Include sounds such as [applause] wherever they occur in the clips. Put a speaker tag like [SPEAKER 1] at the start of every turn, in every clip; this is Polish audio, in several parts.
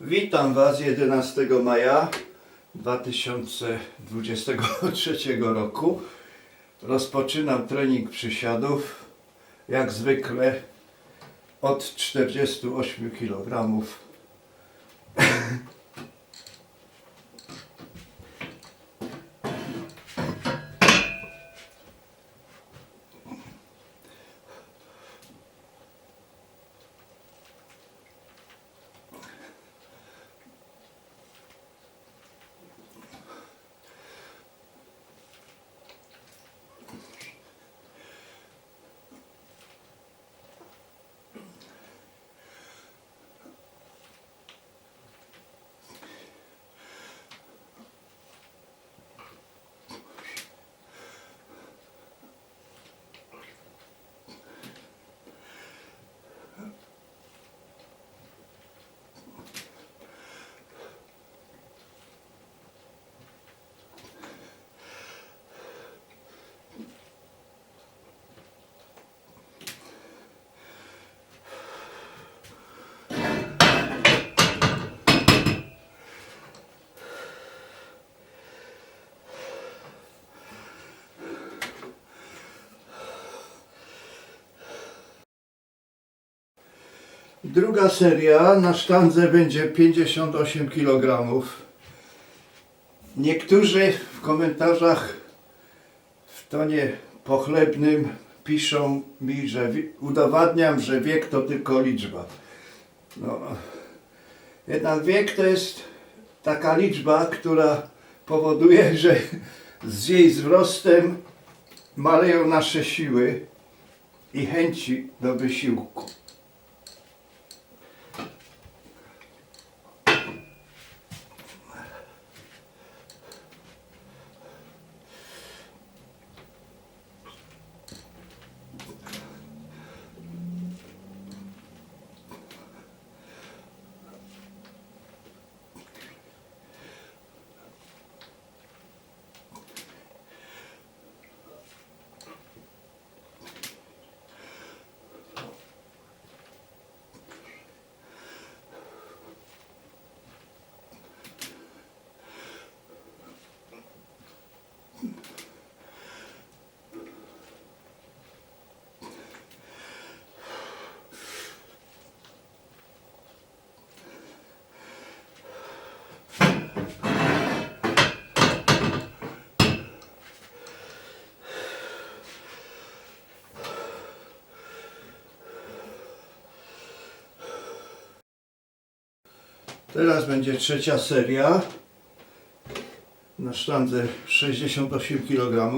[SPEAKER 1] Witam Was 11 maja 2023 roku. Rozpoczynam trening przysiadów, jak zwykle od 48 kg. Druga seria na sztandze będzie 58 kg. Niektórzy w komentarzach w tonie pochlebnym piszą mi, że udowadniam, że wiek to tylko liczba. No, jednak wiek to jest taka liczba, która powoduje, [laughs] że z jej wzrostem maleją nasze siły i chęci do wysiłku. Teraz będzie trzecia seria na sztandze 68 kg.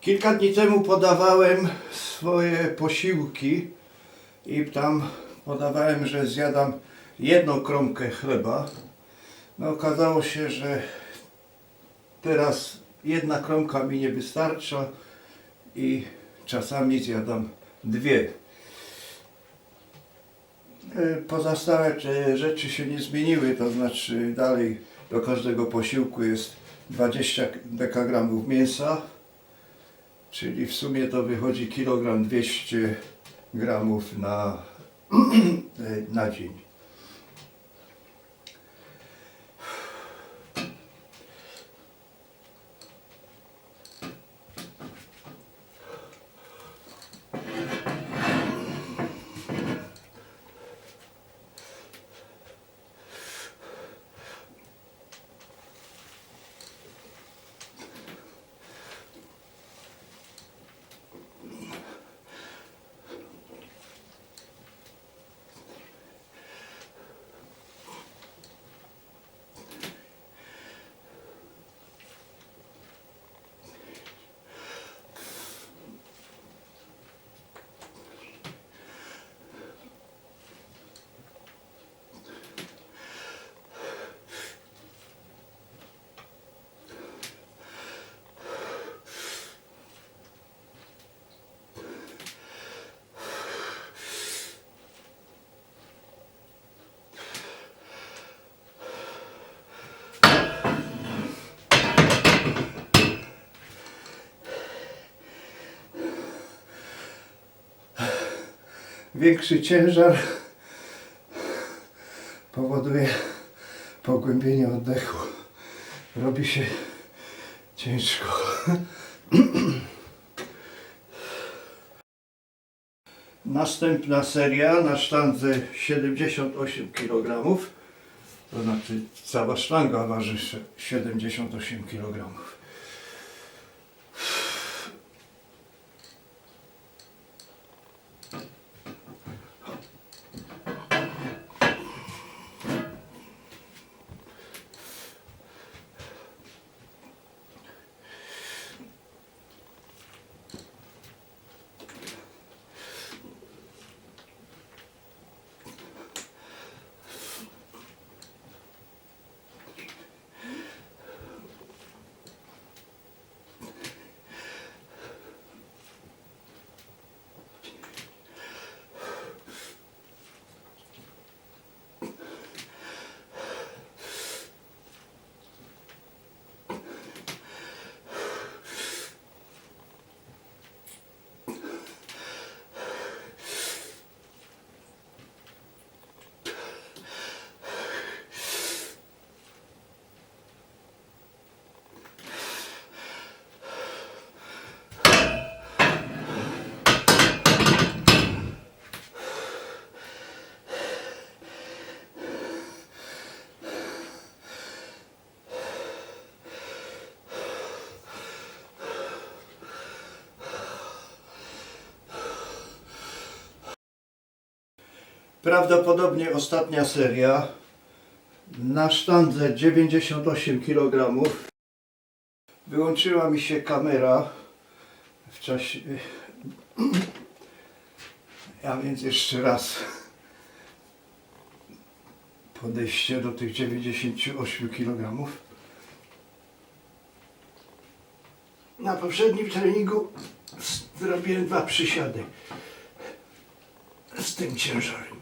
[SPEAKER 1] Kilka dni temu podawałem swoje posiłki i tam podawałem, że zjadam jedną kromkę chleba. No okazało się, że teraz jedna kromka mi nie wystarcza i czasami zjadam dwie. E, Pozostałe e, rzeczy się nie zmieniły, to znaczy dalej do każdego posiłku jest 20 dekagramów mięsa, czyli w sumie to wychodzi kilogram 200 gramów na, [clears throat] e, na dzień. Większy ciężar powoduje pogłębienie oddechu. Robi się ciężko. Następna seria na sztandze 78 kg. To znaczy cała sztanga waży sze- 78 kg. Prawdopodobnie ostatnia seria. Na sztandze 98 kg. Wyłączyła mi się kamera w czasie. [clears throat] A więc jeszcze raz podejście do tych 98 kg. Na poprzednim treningu zrobiłem dwa przysiady z tym ciężarem.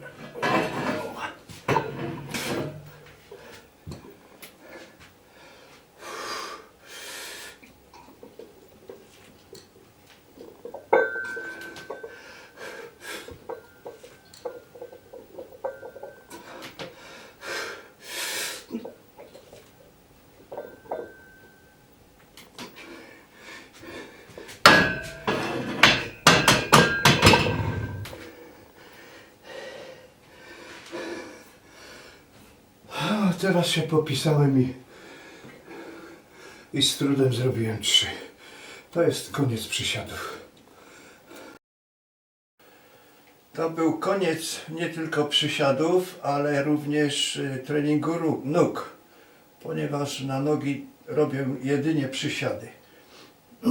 [SPEAKER 1] A teraz się popisałem i, i z trudem zrobiłem trzy. To jest koniec przysiadów. To był koniec nie tylko przysiadów, ale również y, treningu nóg, ponieważ na nogi robię jedynie przysiady. [clears throat]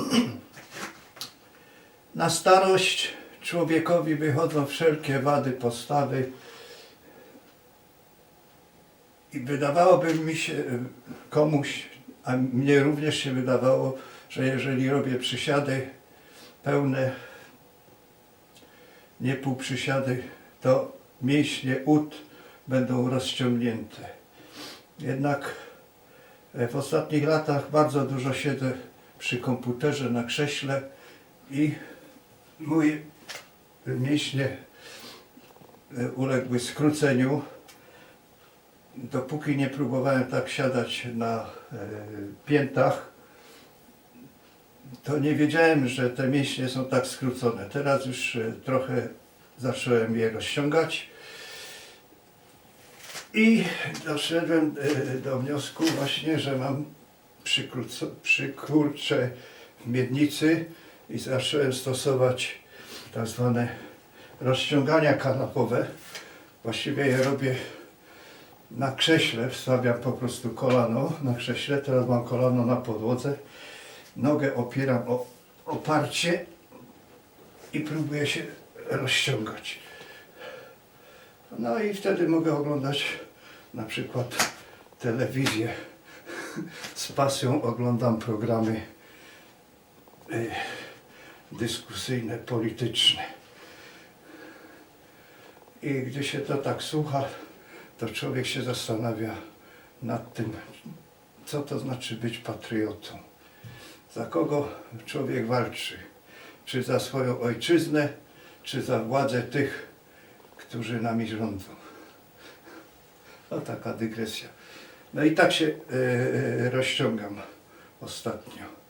[SPEAKER 1] Na starość człowiekowi wychodzą wszelkie wady postawy, i wydawałoby mi się y, komuś, a mnie również się wydawało, że jeżeli robię przysiady pełne, nie półprzysiady, to mięśnie ud będą rozciągnięte. Jednak e, w ostatnich latach bardzo dużo siedzę przy komputerze na krześle i moje mięśnie e, uległy skróceniu dopóki nie próbowałem tak siadać na e, piętach, to nie wiedziałem, że te mięśnie są tak skrócone. Teraz już e, trochę zacząłem je rozciągać i doszedłem e, do wniosku właśnie, że mam przykurcze w miednicy i zacząłem stosować tak zwane rozciągania kanapowe. Właściwie je robię na krześle wstawiam po prostu kolano na krześle, teraz mam kolano na podłodze, nogę opieram o oparcie i próbuję się rozciągać. No i wtedy mogę oglądać na przykład telewizję. Z pasją oglądam programy y, dyskusyjne, polityczne. I gdy się to tak słucha, to człowiek się zastanawia nad tym, co to znaczy być patriotą. Za kogo człowiek walczy? Czy za swoją ojczyznę, czy za władzę tych, którzy nami rządzą? No taka dygresja. No i tak się e, rozciągam ostatnio.